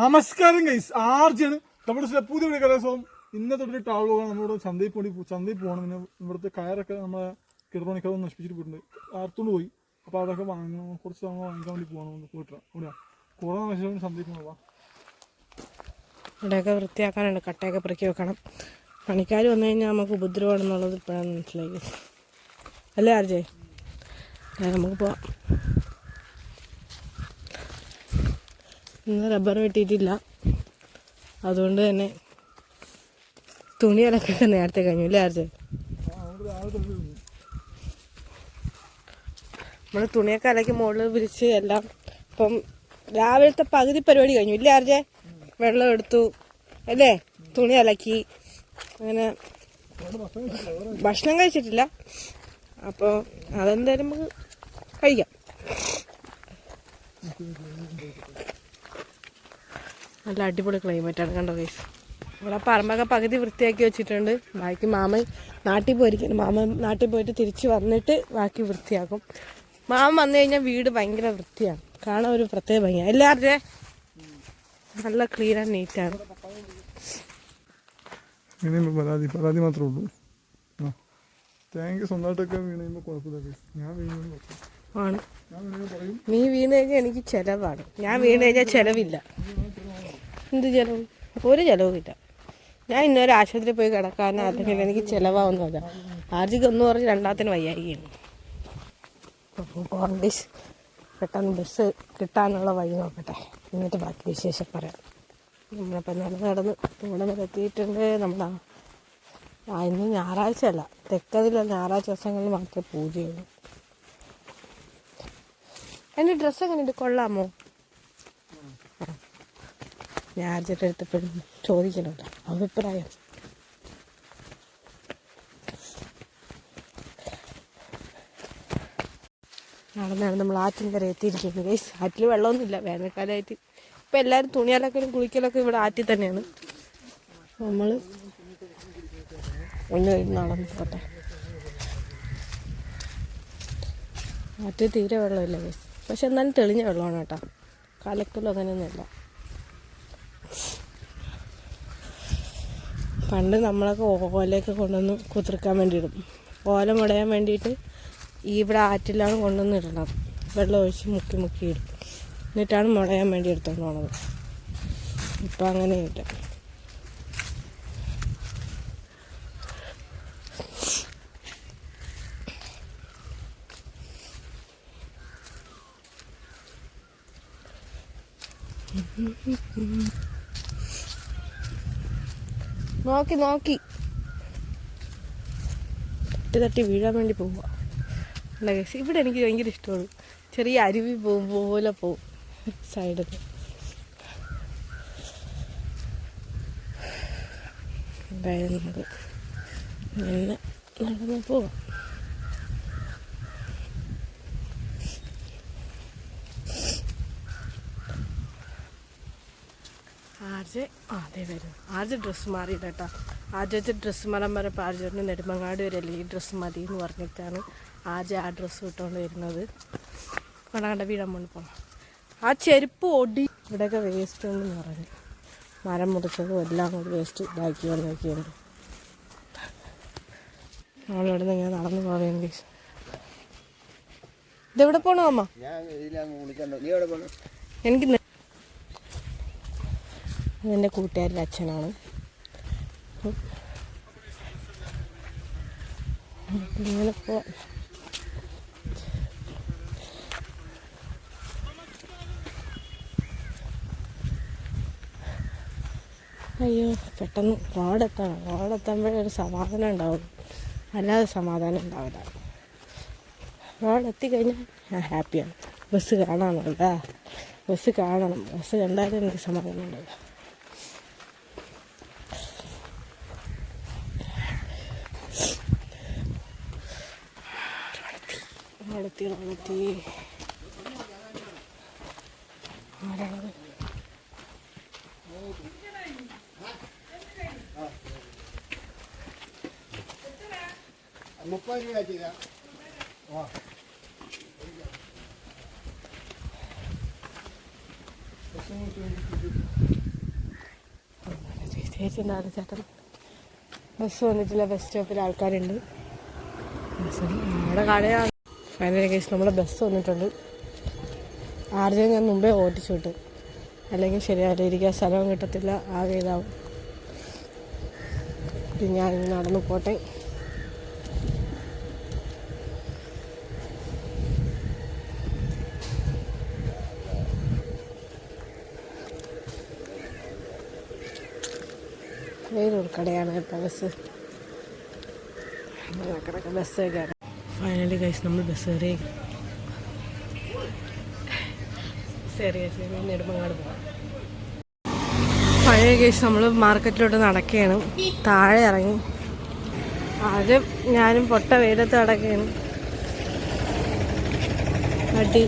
നമസ്കാരം ഗൈസ് ആർജിയാണ്. നമ്മുടെ പുതിയ വീഡിയോ കലാസവും ഇന്നത്തെ ഒരു ടൗൾ നമ്മുടെ ചന്തയിൽ പോയി ചന്തയിൽ പോകണം. പിന്നെ ഇവിടുത്തെ കയറൊക്കെ നമ്മളെ കിടപ്പണിക്കത് നശിപ്പിച്ചിട്ട് പോയിട്ടുണ്ട്. ആർത്തുകൊണ്ട് പോയി. അപ്പോൾ അതൊക്കെ വാങ്ങണം. കുറച്ച് നമ്മൾ വാങ്ങിക്കാൻ വേണ്ടി പോകണം പോയിട്ടാണ് പോയിട്ട് ഇവിടെ കുറേ നശിച്ചു ചന്തയിൽ പോകാം ഇവിടെയൊക്കെ വൃത്തിയാക്കാനുണ്ട്. കട്ടയൊക്കെ പെറുക്കി വെക്കണം. പണിക്കാർ വന്നു കഴിഞ്ഞാൽ നമുക്ക് ഉപദ്രവമാണെന്നുള്ളത് ഇപ്പോഴാണ് മനസ്സിലായി അല്ലേ ആർജേ? നമുക്ക് പോവാം. ഇന്ന് റബ്ബർ വെട്ടിയിട്ടില്ല. അതുകൊണ്ട് തന്നെ തുണി അലക്കൊക്കെ നേരത്തെ കഴിഞ്ഞു അല്ലേ ആർജ്? നമ്മൾ തുണിയൊക്കെ അലക്കി മുകളിൽ വിരിച്ച് എല്ലാം ഇപ്പം രാവിലത്തെ പകുതി പരിപാടി കഴിഞ്ഞു ഇല്ലേ ആർജെ? വെള്ളം എടുത്തു അല്ലേ? തുണി അലക്കി അങ്ങനെ ഭക്ഷണം കഴിച്ചിട്ടില്ല. അപ്പോൾ അതെന്തായാലും നമുക്ക് കഴിക്കാം. നല്ല അടിപൊളി ക്ലൈമറ്റാണ് കണ്ടോ ഗൈസ് ഇവിടെ പറമ്പൊക്കെ പകുതി വൃത്തിയാക്കി വെച്ചിട്ടുണ്ട്. ബാക്കി മാമൻ നാട്ടിൽ പോയിരിക്കും മാമൻ നാട്ടിൽ പോയിട്ട് തിരിച്ച് വന്നിട്ട് ബാക്കി വൃത്തിയാക്കും. മാമൻ വന്നു കഴിഞ്ഞാൽ വീട് ഭയങ്കര വൃത്തിയാണ്. കാണാൻ ഒരു പ്രത്യേക ഭംഗിയാണ് എല്ലാവരുടെ നല്ല ക്ലീൻ ആൻഡ് നീറ്റാണ് വീണയുമ്പോൾ പരാതി പരാതി മാത്രമേ ഉള്ളൂ. ആ. തേങ്ങ സ്വന്തമായിട്ടൊക്കെ വീണയുമ്പോൾ കുഴപ്പമില്ല. ഞാൻ വീണുമ്പോൾ ആണ്. വീണുമ്പോൾ നീ വീണ് കഴിഞ്ഞാൽ എനിക്ക് ചിലവാണ്. ഞാൻ വീണ് കഴിഞ്ഞാൽ ചിലവില്ല. എന്ത് ചിലവ് ഒരു ചിലവുമില്ല ഞാൻ ഇന്നൊരു ആശുപത്രിയിൽ പോയി കിടക്കാൻ അല്ലെങ്കിൽ എനിക്ക് ചിലവാവുന്നതല്ല ആർജിക്ക് ഒന്ന് പറഞ്ഞ് രണ്ടാമത്തിന് വയ്യായികയാണ്. കോൺഗ്രസ് പെട്ടെന്ന് ബസ് കിട്ടാനുള്ള വഴി നോക്കട്ടെ. എന്നിട്ട് ബാക്കി വിശേഷം പറയാം. നമ്മളിപ്പോൾ നടന്ന് നടന്ന് ഇവിടെ വരെ എത്തിയിട്ടുണ്ട് നമ്മുടെ ആ ഇന്ന് ഞായറാഴ്ച അല്ല തെക്കതിലെ ഞായറാഴ്ച ദിവസങ്ങളിൽ മാത്രമേ പൂജയുള്ളൂ. എന്റെ ഡ്രസ്സ് എങ്ങനെയുണ്ട്? കൊള്ളാമോ. ഞാൻ അടുത്ത് അടുത്തപ്പോഴും ചോദിക്കണമല്ലോ അഭിപ്രായം. നടന്നാണ് നമ്മൾ ആറ്റിൻകര എത്തിയിരിക്കുന്നത്. ഗൈസ് ആറ്റിൽ വെള്ളമൊന്നുമില്ല. വേനൽക്കാലമായിട്ട് ഇപ്പം എല്ലാവരും തുണിയലക്കലും കുളിക്കലൊക്കെ ഇവിടെ ആറ്റിൽ തന്നെയാണ്. നമ്മൾ ഒന്ന് നടന്ന് പോട്ടെ ആറ്റിൽ തീരെ വെള്ളമില്ല ഗൈസ്. പക്ഷെ എന്നാലും തെളിഞ്ഞ വെള്ളമാണ് കേട്ടോ. കലക്കലും അങ്ങനെയൊന്നുമില്ല. പണ്ട് നമ്മളൊക്കെ ഓലയൊക്കെ കൊണ്ടുവന്ന് കുതിർക്കാൻ വേണ്ടി ഇടും ഓല മുടയാൻ വേണ്ടിയിട്ട് ഈ ഇവിടെ ആറ്റിലാണ് കൊണ്ടുവന്ന് ഇടണം വെള്ളം ഒഴിച്ച് മുക്കി മുക്കി ഇടും. എന്നിട്ടാണ് മുടയാൻ വേണ്ടി എടുത്തോണ്ട് പോണത്. ഇപ്പം അങ്ങനെയില്ല. നോക്കി നോക്കി. തട്ടി തട്ടി വീഴാൻ വേണ്ടി പോവുക. അല്ല കേസ് ഇവിടെ എനിക്ക് ഭയങ്കര ഇഷ്ടമാണ്. ചെറിയ അരുവി പോകും പോലെ പോവും സൈഡിൽ. എന്തായാലും നമുക്ക് നടന്ന് പോവാം. ആർജെ ആ അതെ വരും. ആർജ് ഡ്രസ്സ് മാറിയില്ല കേട്ടോ ആദ്യത്തെ ഡ്രസ്സ് മരം വരെ ആർജറിന് നെടുമങ്ങാട് വരെയല്ലേ ഈ ഡ്രസ്സ് മതി എന്ന് പറഞ്ഞിട്ടാണ് ആർജ ആ ഡ്രസ്സ് ഇട്ടുകൊണ്ട് വരുന്നത്. കണ്ട കണ്ട വീടാൻ കൊണ്ട് പോകണം ആ ചെരുപ്പ് ഒടി. ഇവിടെയൊക്കെ വേസ്റ്റ് ഉണ്ടെന്ന് പറഞ്ഞു. മരം മുറിച്ചതും എല്ലാം കൂടി വേസ്റ്റ് ഇതാക്കി വന്നൊക്കെയുണ്ട് നമ്മളിവിടെ നിന്ന് ഇങ്ങനെ നടന്നു പോവേണ്ട ഇതെവിടെ പോണോ അമ്മ? എനിക്ക് അതെന്റെ കൂട്ടുകാരുടെ അച്ഛനാണ്. ഇങ്ങനെ അയ്യോ പെട്ടെന്ന് റോഡെത്തണം റോഡെത്തുമ്പോഴേ ഒരു സമാധാനം ഉണ്ടാവും. അല്ലാതെ സമാധാനം ഉണ്ടാവില്ല. റോഡെത്തിക്കഴിഞ്ഞാൽ ഞാൻ ഹാപ്പിയാണ്. ബസ് കാണാനുണ്ടോ ബസ് കാണണം. ബസ് കണ്ടാലും എനിക്ക് സമാധാനം ഉണ്ടാവും റോഡെത്തി റോഡെത്തി ആരാണത്? മുപ്പത് രൂപ ചെയ്താ ചേച്ചി ഉണ്ടാകും ചേട്ടൻ. ബസ് വന്നിട്ടില്ല ബസ് സ്റ്റോപ്പിൽ ആൾക്കാരുണ്ട്. ബസ് നമ്മുടെ കടയാണ് ഫൈനൽ കേസ് നമ്മുടെ ബസ് വന്നിട്ടുണ്ട്. ആർജെ ഞാൻ മുമ്പേ ഓടിച്ചു വിട്ടു. അല്ലെങ്കിൽ ശരിയായിട്ട് ഇരിക്കാൻ സ്ഥലവും കിട്ടത്തില്ല. ആകെ ഇതാവും. പിന്നെ ഞാൻ നടന്നു പോട്ടെ. വേറൊരു കടയാണ് കേട്ടോ ബസ് ബസ് ഫൈനലി കഴിച്ച് നമ്മൾ ബസ് കയറി. പഴയ കേസ് നമ്മൾ മാർക്കറ്റിലോട്ട് നടക്കുകയാണ്. താഴെ ഇറങ്ങി. ആദ്യം ഞാനും പൊട്ട വെയിലത്ത് നടക്കുകയാണ്. അടി.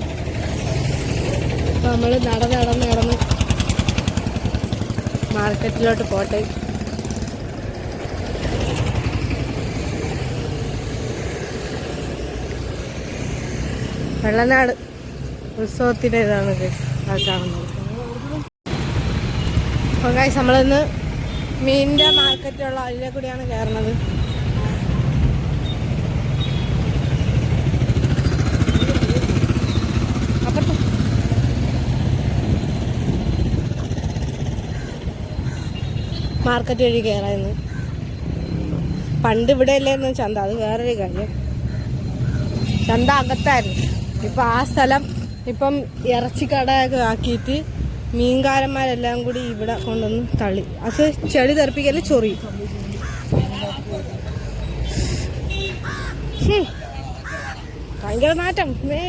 നമ്മൾ നടന്ന് നടന്ന് നടന്ന് മാർക്കറ്റിലോട്ട് പോട്ടെ. വെള്ളനാട് ഉത്സവത്തിന്റെ ഇതാണ് കാണുന്നത്. അപ്പോൾ നമ്മളിന്ന് മീനിന്റെ മാർക്കറ്റുള്ള അതിലെ കൂടിയാണ് കയറുന്നത്. മാർക്കറ്റ് വഴി കയറായിരുന്നു. പണ്ട് ഇവിടെ അല്ലായിരുന്നു ചന്ത? അത് വേറൊരു കാര്യം. ചന്ത അകത്തായിരുന്നു. ഇപ്പം ആ സ്ഥലം ഇപ്പം ഇറച്ചിക്കടയൊക്കെ ആക്കിയിട്ട് മീൻകാരന്മാരെല്ലാം കൂടി ഇവിടെ കൊണ്ടുവന്ന് തള്ളി. അത് ചെളി തെറിപ്പിക്കൽ ചൊറി. ഭയങ്കര നാറ്റം. മേ.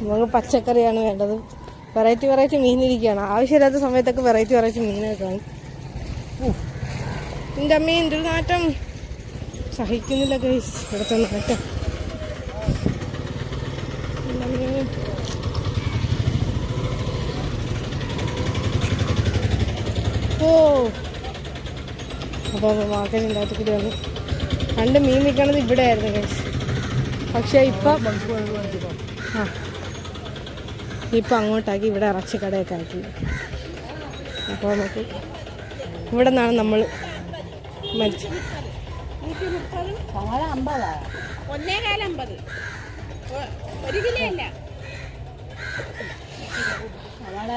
നമുക്ക് പച്ചക്കറിയാണ് വേണ്ടത്. വെറൈറ്റി വെറൈറ്റി മീനിരിക്കുകയാണ്. ആവശ്യമില്ലാത്ത സമയത്തൊക്കെ വെറൈറ്റി വെറൈറ്റി മീനൊക്കെ കാണും എന്റെ അമ്മ എന്റെ ഒരു നാട്ടം. സഹിക്കുന്നില്ല ഗൈസ് ഇവിടുത്തെ നാട്ടം. ഓ. അപ്പോൾ മാർക്കറ്റ് പണ്ട് മീൻ വിൽക്കണത് ഇവിടെ ആയിരുന്നു ഗൈസ് പക്ഷേ ഇപ്പം ആ. ഇപ്പം അങ്ങോട്ടാക്കി ഇവിടെ ഇറച്ചിക്കടയൊക്കെ ആക്കി അപ്പോൾ നമുക്ക് ഇവിടെ നിന്നാണ് നമ്മൾ മരിച്ചത്.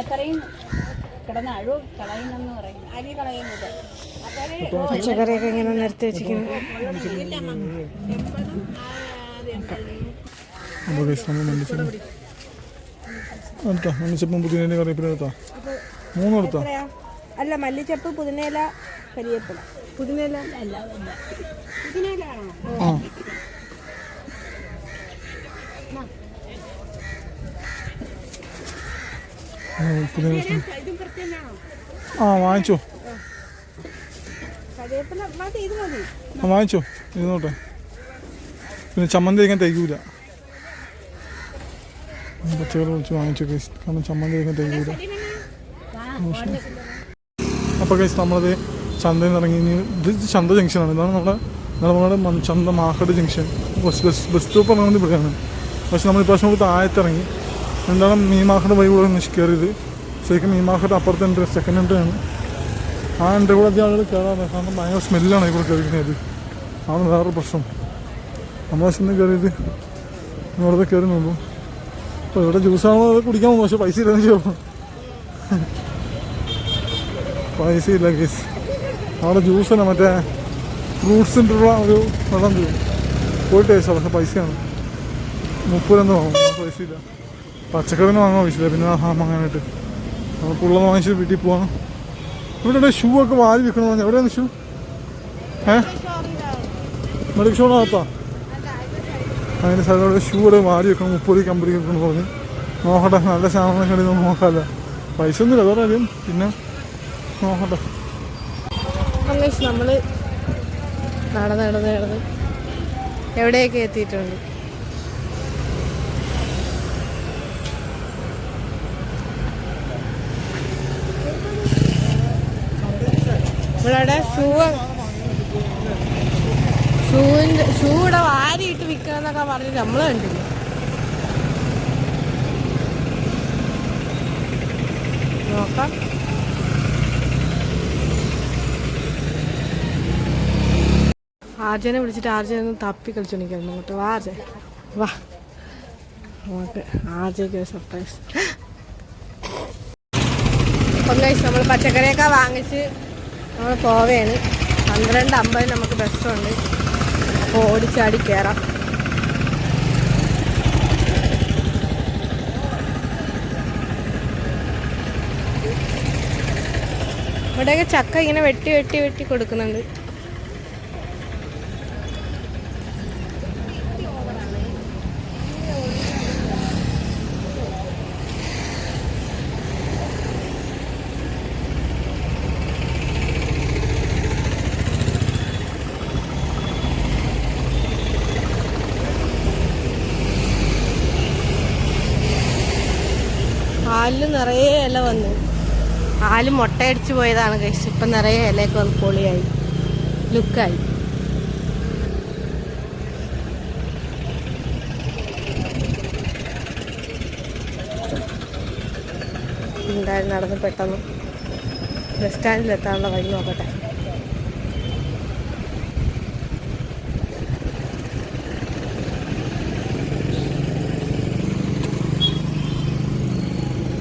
അത്രയും കിടന്ന് അഴു കളയുന്നെന്ന് പറയും അരി കളയുന്നത്. പച്ചക്കറിയൊക്കെ ഇങ്ങനെ നിരത്തി വെച്ചിരിക്കുന്നു. അപ്പോൾ നമ്മൾ എടുത്തോ. മല്ലിച്ചപ്പും പുതിയ കറിവേപ്പില എടുത്തോ. മൂന്ന് എടുത്തോ. അല്ല മല്ലിച്ചപ്പ് പുതിനയില കരിയേപ്പില. പുതിനയില അല്ല. ആ. ആ, വാങ്ങിച്ചോ. വാങ്ങിച്ചോ. ഇരുന്നോട്ടെ പിന്നെ ചമ്മന്തി ഇങ്ങനെ തയ്ക്കൂല പച്ചക്കറി വാങ്ങിച്ചു കേസ് കാരണം ചമ്മന്തി ഒക്കെ തയ്ക്കൂല അപ്പോൾ കേസ് നമ്മളത് ചന്തയിൽ നിന്ന് ഇറങ്ങി ഇത് ചന്ത ജംഗ്ഷനാണ് ഇതാണ് നമ്മുടെ നമ്മുടെ ചന്ത മാഹട് junction bus bus bus stop ഇറങ്ങുന്നത് ഇവിടെയാണ്. പക്ഷെ നമ്മൾ ഇപ്രാവശ്യം കൂടി താഴത്തിറങ്ങി എന്താണ് മീൻ മാർക്കറ്റ് വഴി കൂടെ കയറിയത്. ശരിക്കും മീൻ മാർക്കറ്റ് അപ്പുറത്തെ എൻട്രി സെക്കൻഡ് എൻട്രി ആണ്. ആ എൻട്രി കൂടെ അധികം ആളുകൾ കയറാറ് കാരണം ഭയങ്കര സ്മെല്ലാണ് ഇവിടെ കയറിക്കുന്നത് അതാണ് വേറൊരു പ്രശ്നം. നമ്മൾ ചെന്ന് കയറിയത്. വെറുതെ കയറി നിന്നു. അപ്പോൾ ഇവിടെ ജ്യൂസാണോ അത് കുടിക്കാൻ പക്ഷെ പൈസ ഇല്ലെന്ന് ചോദിക്കും പൈസ ഇല്ല കേസ് അവിടെ ജ്യൂസല്ല മറ്റേ ഫ്രൂട്ട്സിന്റെ ഉള്ള ഒരു വെള്ളം ചെയ്യും പോയിട്ട് കഴിച്ചാൽ പക്ഷെ പൈസയാണ്. മുപ്പതെന്ന് വാങ്ങും പൈസ ഇല്ല. പച്ചക്കറിന് വാങ്ങാൻ പൈസയില്ല പിന്നെ ആ വാങ്ങാനായിട്ട് നമുക്ക് ഉള്ളത് വാങ്ങിച്ച് വീട്ടിൽ പോവാം ഇവിടെ ഷൂ ഒക്കെ വാരി വിൽക്കണമെന്ന് പറഞ്ഞാൽ എവിടെയാണ് ഷൂ ഏ? മെഡിക്കൽ ഷോണകത്താ അതിന് സ്ഥലത്തോടെ ഷൂ ഇവിടെ മാറി വെക്കണം മുപ്പത് അമ്പത് വെക്കണം പറഞ്ഞ്. നോക്കട്ടെ നല്ല സാധനം കണ്ടി നമുക്ക് നോക്കാമല്ല പൈസ ഒന്നുമില്ല അതോടെ അധികം പിന്നെ നോക്കട്ടെ. നമ്മൾ നടന്ന് നടന്ന് നടന്ന് എവിടെയൊക്കെ എത്തിയിട്ടുണ്ട്? ഇവിടെ ഷൂ ഷൂവിന്റെ ഷൂ ഇവിടെ വാരിയിട്ട് വിൽക്കണമെന്നൊക്കെ പറഞ്ഞ് നമ്മൾ കണ്ടില്ല? നോക്കാം. ആർജനെ വിളിച്ചിട്ട് ആർജനെ ഒന്ന് തപ്പി കളിച്ചോണ്ടിരിക്കുന്നു അങ്ങോട്ട്. വാ ആർജ. വാ. നമുക്ക് ആർജയ്ക്ക് ഒരു സർപ്രൈസ് അപ്പം കഴിച്ച് നമ്മൾ പച്ചക്കറിയൊക്കെ വാങ്ങിച്ച് നമ്മൾ പോവുകയാണ് പന്ത്രണ്ട് അമ്പത് നമുക്ക് ബസ്സുണ്ട് അപ്പോൾ ഓടിച്ചാടി കയറാം ഇവിടെയൊക്കെ ചക്ക ഇങ്ങനെ വെട്ടി വെട്ടി വെട്ടി കൊടുക്കുന്നുണ്ട്. ഹാലിൽ നിറയെ ഇല വന്നു. ഹാൽ മുട്ടയടിച്ച് പോയതാണ് കഴിച്ച് ഇപ്പം നിറയെ ഇലയൊക്കെ വന്ന് പൊളിയായി. ലുക്കായി എന്തായാലും നടന്ന് പെട്ടെന്ന് ബസ് സ്റ്റാൻഡിൽ എത്താനുള്ള വഴി നോക്കട്ടെ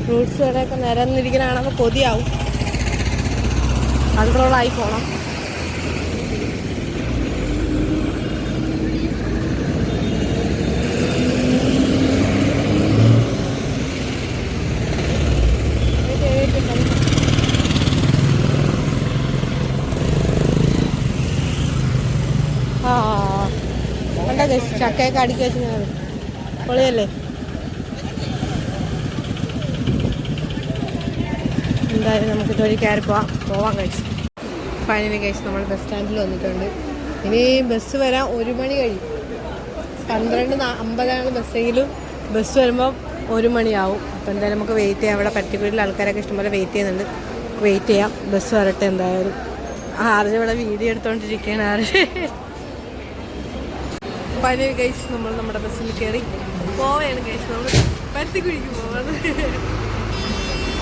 ഫ്രൂട്ട്സ് കടയൊക്കെ നിരന്നിരിക്കണാണെങ്കിൽ കൊതിയാവും കൺട്രോളായി പോണം. ചക്കയൊക്കെ അടുക്കി വെച്ച് പൊളിയല്ലേ? എന്തായാലും നമുക്ക് ജോലി കയറി പോവാം. പോവാം കഴിച്ചു ഫൈനലി കഴിച്ച് നമ്മൾ ബസ് സ്റ്റാൻഡിൽ വന്നിട്ടുണ്ട്. ഇനി ബസ് വരാൻ ഒരു മണി കഴിയും. പന്ത്രണ്ട് അമ്പതാണ് ബസ്സെങ്കിലും ബസ് വരുമ്പോൾ ഒരു മണിയാവും. അപ്പോൾ എന്തായാലും നമുക്ക് വെയിറ്റ് ചെയ്യാം. അവിടെ പറ്റിക്കുള്ളിൽ ആൾക്കാരൊക്കെ ഇഷ്ടംപോലെ വെയിറ്റ് ചെയ്യുന്നുണ്ട്. വെയിറ്റ് ചെയ്യാം. ബസ് വരട്ടെ എന്തായാലും. ആർജ് ഇവിടെ വീഡിയോ എടുത്തോണ്ടിരിക്കുകയാണ് ആർജ് പനി കഴിച്ച് നമ്മൾ നമ്മുടെ ബസ്സിൽ കയറി പോവുകയാണ് കഴിച്ച് നമ്മൾ പത്തിക്കുഴിക്ക് പോവാണ്.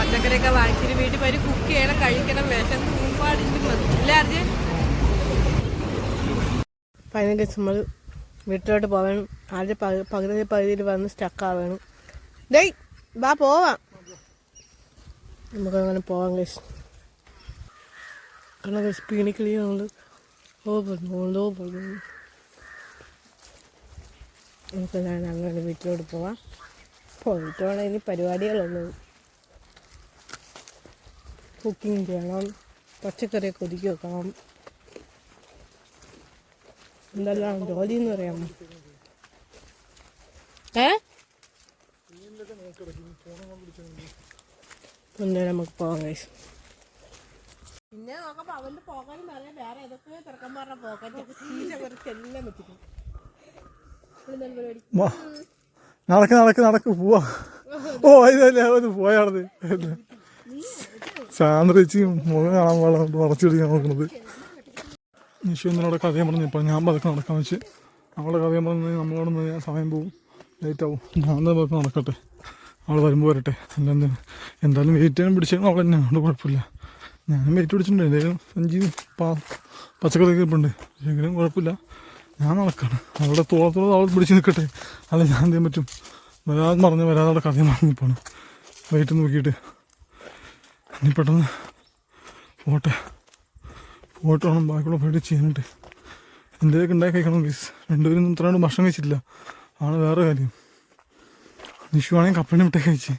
പച്ചക്കറിയൊക്കെ വാങ്ങിച്ചിട്ട് വീട്ടിൽ പോയി കുക്ക് ചെയ്യണം കഴിക്കണം വിഷം ഇല്ലേ അർജൻ? ഫൈനൽ നമ്മൾ വീട്ടിലോട്ട് പോകണം ആദ്യം പകുതി പകുതി പകുതിയിൽ വന്ന് സ്റ്റക്കാവണം ഡേയ് വാ പോവാം. നമുക്കങ്ങനെ പോവാം കഴിച്ചു കാരണം കഴിച്ച് പീണിക്കളിയുണ്ട് ഓ പറഞ്ഞു ഓ പറഞ്ഞു നമുക്ക് അങ്ങനെ വീട്ടിലോട്ട് പോവാം. വേണം ഇനി പരിപാടികളൊന്നും. കുക്കിംഗ് ചെയ്യണം. പച്ചക്കറി ഒതുക്കി വെക്കണം. എന്തെല്ലാം ജോലി എന്ന് പറയാമോ? ഏ? എന്തായാലും നമുക്ക് പോകാം കഴിച്ചു പിന്നെ നോക്കുമ്പോ അവന്റെ പോകാനും പറയാം വേറെ ഏതൊക്കെ തിരക്കം പറഞ്ഞ പോക്കറ്റ് കുറച്ച് എല്ലാം വെച്ചിട്ടു നടക്ക് നടക്ക് നടക്ക്. പോവാ. ഓ ഇതല്ലേ ഒന്ന് പോയാണത് ചാന്ദ്രച്ചി മുഖം കാണാൻ പാടില്ല മറച്ചിടിക്കാൻ നോക്കുന്നത് നിഷു എന്നോട് കഥയും പറഞ്ഞു ഇപ്പം ഞാൻ പതുക്കെ നടക്കാൻ വെച്ച്. അവളുടെ കഥയും പറഞ്ഞ് നമ്മളോട് ഞാൻ സമയം പോവും ലേറ്റ് ആവും. ഞാൻ തന്നെ പതുക്കെ നടക്കട്ടെ. അവൾ വരുമ്പോൾ വരട്ടെ. അല്ലാതെ എന്തായാലും വെയിറ്റ് ചെയ്യാൻ പിടിച്ചാൽ അവൾ തന്നെ. അതുകൊണ്ട് കുഴപ്പമില്ല. ഞാനും വെയിറ്റ് പിടിച്ചിട്ടുണ്ട്. എന്തെങ്കിലും സഞ്ചി പാ പച്ചക്കറി ഇപ്പുണ്ട് എങ്കിലും കുഴപ്പമില്ല. ഞാൻ നടക്കാണ്. അവളുടെ തോളത്തോളം അവൾ പിടിച്ച് നിൽക്കട്ടെ അല്ല ഞാൻ എന്ത് ചെയ്യാൻ പറ്റും? വരാതെ മറന്ന് വരാതെ അവളുടെ കഥയും പറഞ്ഞു പോണ്. വെയിറ്റ് നോക്കിയിട്ട്. ഇനി പെട്ടെന്ന് പോട്ടെ. പോയിട്ട് വേണം ബാക്കിയുള്ള പരിപാടി ചെയ്യാനായിട്ട്. എന്തെങ്കിലും ഉണ്ടാക്കി കഴിക്കണം പ്ലീസ് രണ്ടുപേരും ഇത്രയോട് ഭക്ഷണം കഴിച്ചിട്ടില്ല. ആണ് വേറെ കാര്യം. നിഷു ആണെങ്കിൽ കപ്പണി മുട്ട കഴിച്ച്.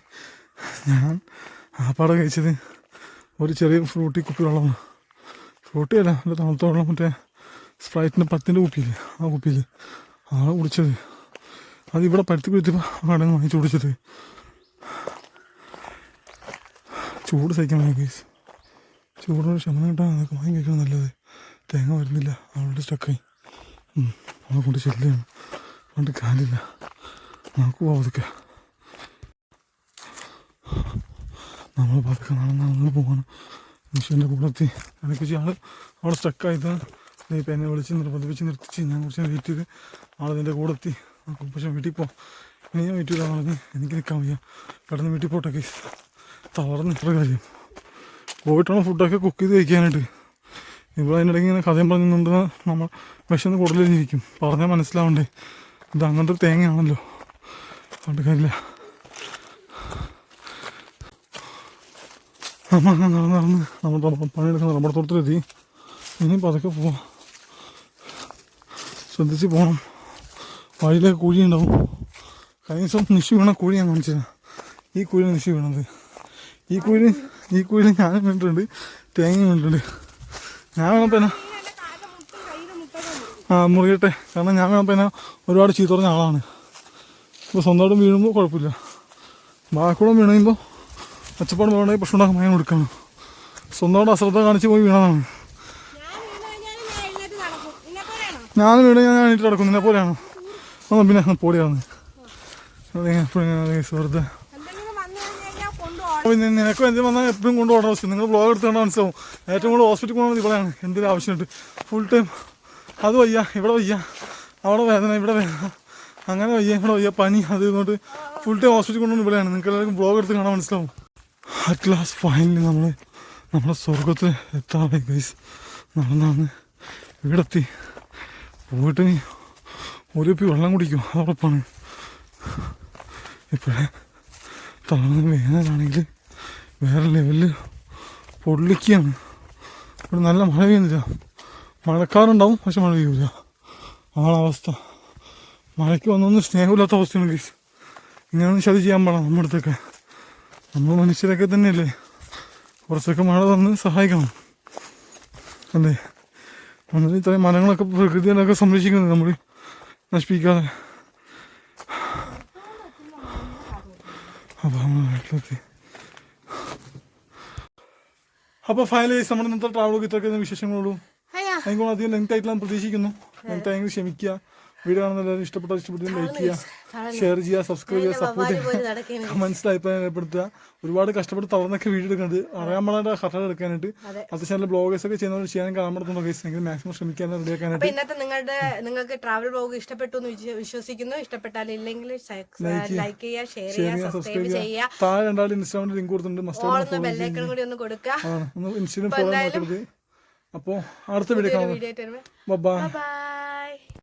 ഞാൻ ആപ്പാടെ കഴിച്ചത് ഒരു ചെറിയ ഫ്രൂട്ടി കുപ്പി വെള്ളമാണ്. ഫ്രൂട്ടി അല്ല എന്റെ തണുത്ത വെള്ളം മറ്റേ സ്പ്രൈറ്റിന്റെ പത്തിന്റെ കുപ്പിയില്ലേ ആ കുപ്പിയിൽ ആണ് കുടിച്ചത്. അത് ഇവിടെ പരുത്തി കുത്തിയപ്പോൾ കടയിൽ നിന്ന് വാങ്ങിച്ച് കുടിച്ചത്. ചൂട് സഹിക്കാൻ ഗൈസ് ചൂടിനോട് ശമനം കിട്ടാൻ അതൊക്കെ വാങ്ങി കഴിക്കണം നല്ലത്. തേങ്ങ വരുന്നില്ല. അവളുടെ സ്റ്റക്കായി അവളെ കൊണ്ട് ചെല്ലുകയാണ് അതുകൊണ്ട് കാലില്ല നമുക്ക് പോവാതൊക്കെ നമ്മൾ പതുക്കെ നടന്ന് നടന്ന് പോകണം മിഷീന്റെ കൂടെ എത്തി. അതിനെക്കുറിച്ച് ആൾ അവളെ സ്റ്റക്കായത് ഇപ്പം എന്നെ വിളിച്ച് നിർബന്ധിപ്പിച്ച് നിർത്തിച്ച് ഞാൻ കുറച്ച് വെയിറ്റ് ചെയ്ത് ആളതിന്റെ കൂടെ എത്തി. നമുക്ക് പക്ഷേ വീട്ടിൽ പോകാം ഇനി ഞാൻ വെയിറ്റ് ചെയ്താൽ പറഞ്ഞ് എനിക്ക് നിൽക്കാൻ വയ്യ. പെട്ടെന്ന് വീട്ടിൽ പോട്ടെ കേസ് തളർന്ന് ഇത്ര കാര്യം പോയിട്ടാണ് ഫുഡൊക്കെ കുക്ക് ചെയ്ത് കഴിക്കാനായിട്ട് ഇവിടെ അതിനിടയ്ക്ക് ഇങ്ങനെ കഥയും പറഞ്ഞു നിന്നുണ്ട് നമ്മൾ വിശന്ന് കൂടുതലിരിക്കും പറഞ്ഞാൽ മനസ്സിലാവണ്ടേ ഇത് അങ്ങനത്തെ ഒരു തേങ്ങയാണല്ലോ അതുകൊണ്ട് കാര്യമില്ല നമ്മൾ അങ്ങനെ നടന്ന് നടന്ന് നമ്മൾ പണിയെടുക്കുന്ന റബ്ബർ തോട്ടത്തിലെത്തി ഇനി പതുക്കെ പോവാം ശ്രദ്ധിച്ച് പോകണം വഴിയിലൊക്കെ കുഴി ഉണ്ടാവും കഴിഞ്ഞ ദിവസം നിശു വീണ കുഴി ഞാൻ കാണിച്ചത് ഈ കുഴി നിശു വീണത് ഈ കുഴി ഈ കുഴിയിൽ ഞാൻ വീണിട്ടുണ്ട് തേങ്ങ വീണിട്ടുണ്ട് ഞാൻ വേണപ്പന ആ മുറിയട്ടെ. കാരണം ഞാൻ വേണപ്പന ഒരുപാട് ചീത്ത പറഞ്ഞ ആളാണ്. ഇപ്പോൾ സ്വന്തമായിട്ട് വീഴുമ്പോൾ കുഴപ്പമില്ല. ബാക്കിയുള്ള വീണ് കഴിയുമ്പോൾ ഒച്ചപ്പാട് വേണമെങ്കിൽ പ്രശ്നം ഉണ്ടാക്കാൻ ഭയം കൊടുക്കണം. സ്വന്തമായിട്ട് അശ്രദ്ധ കാണിച്ച് പോയി വീണതാണ്. ഞാൻ വീട് ഞാൻ എണീറ്റ് നടക്കും നിന്നെ പോലെയാണോ. പിന്നെ പോടിയാണ് വെറുതെ നിനക്കും എന്ത് വന്നാൽ എപ്പോഴും കൊണ്ടുപോകണം ആവശ്യം നിങ്ങൾ ബ്ലോഗ് എടുത്തുകൊണ്ട് മനസ്സിലാവും. ഏറ്റവും കൂടുതൽ ഹോസ്പിറ്റൽ പോകുന്നത് ഇവിടെയാണ് എന്തൊരു ആവശ്യമുണ്ട്. ഫുൾ ടൈം അത് വയ്യ. ഇവിടെ വയ്യ. അവിടെ വേദന ഇവിടെ വേദന. അങ്ങനെ വയ്യ ഇവിടെ വയ്യ. പനി അത് ഇതുകൊണ്ട് ഫുൾ ടൈം ഹോസ്പിറ്റൽ കൊണ്ടുവന്ന് ഇവിടെയാണ് നിങ്ങൾക്ക് എല്ലാവർക്കും ബ്ലോഗ് എടുത്ത് കാണാൻ മനസ്സിലാവും. അറ്റ് ലാസ്റ്റ് ഫൈനലി നമ്മൾ നമ്മുടെ സ്വർഗത്തിൽ എത്താറായി ഗൈസ് നടന്നാണ് ഇവിടെ എത്തി പോയിട്ട് ഒരു കുപ്പി വെള്ളം കുടിക്കും. അതോടൊപ്പമാണ് ഇപ്പോഴേ തളർന്ന വേനലാണെങ്കിൽ വേറെ ലെവലിൽ പൊള്ളിക്കുകയാണ്. ഇവിടെ നല്ല മഴ പെയ്യുന്നില്ല. മഴക്കാറുണ്ടാവും പക്ഷെ മഴ പെയ്യൂല. അതാണ് അവസ്ഥ. മഴയ്ക്ക് വന്നൊന്നും സ്നേഹമില്ലാത്ത അവസ്ഥയാണ് ഗൈസ് ഇങ്ങനെയൊന്നും ചതി ചെയ്യാൻ പാടാം നമ്മുടെ അടുത്തൊക്കെ. നമ്മൾ മനുഷ്യരൊക്കെ തന്നെയല്ലേ. കുറച്ചൊക്കെ മഴ തന്ന് സഹായിക്കണം. അല്ലേ? നമ്മൾ ഇത്രയും മരങ്ങളൊക്കെ പ്രകൃതികളൊക്കെ സംരക്ഷിക്കുന്നത് നമ്മൾ നശിപ്പിക്കാതെ. അപ്പോൾ നമ്മൾ വീട്ടിലെത്തി അപ്പോൾ ഫൈനലൈസ് നമ്മുടെ ഇന്നത്തെ ട്രാവൽ ഇത്രയൊക്കെ വിശേഷങ്ങളുള്ളൂ. അതിനോട് അതിന് അധികം ലെങ്ത് ആയിട്ട് പ്രതീക്ഷിക്കുന്നു. ലെങ്ത് ആയെങ്കിൽ ക്ഷമിക്കുക. വീഡിയോ കാണുന്ന എല്ലാവരും ഇഷ്ടപ്പെട്ട ഇഷ്ടപ്പെട്ട ലൈക്ക് ചെയ്യുക ഷെയർ ചെയ്യുക സബ്സ്ക്രൈബ് ചെയ്യുക സപ്പോർട്ട് ചെയ്യുക അഭിപ്രായം രേഖപ്പെടുത്തുക ഒരുപാട് കഷ്ടപ്പെട്ട് തളർന്നൊക്കെ വീഡിയോ എടുക്കുന്നത് അറിയാൻ പാടാ കഷ്ടത എടുക്കാനായിട്ട് അത്യാവശ്യം നല്ല ബ്ലോഗേഴ്സ് ഒക്കെ ചെയ്യുന്നവർ ചെയ്യാൻ കാണാൻ പറ്റുന്ന കേസ് എങ്കിൽ മാക്സിമം ശ്രമിക്കാൻ റെഡി ആക്കാനായിട്ട്? ഇന്നത്തെ നിങ്ങളുടെ നിങ്ങൾക്ക് ട്രാവൽ ബ്ലോഗ് ഇഷ്ടപ്പെട്ടു എന്ന് വിശ്വസിക്കുന്നു. ഇഷ്ടപ്പെട്ടാൽ ഇല്ലെങ്കിൽ ലൈക്ക് ചെയ്യുക ഷെയർ ചെയ്യുക സബ്സ്ക്രൈബ് ചെയ്യുക താഴെ രണ്ടാളും ഇൻസ്റ്റാഗ്രാമിൽ ലിങ്ക് കൊടുത്തിട്ടുണ്ട്. മസ്റ്റ് ബെല്ലൈക്കൺ കൂടി ഒന്ന് കൊടുക്കുക ഇൻസ്റ്റാഗ്രാം ഫോളോ അപ്പോ അപ്പോൾ അടുത്ത വീഡിയോ കാണാം. ബൈ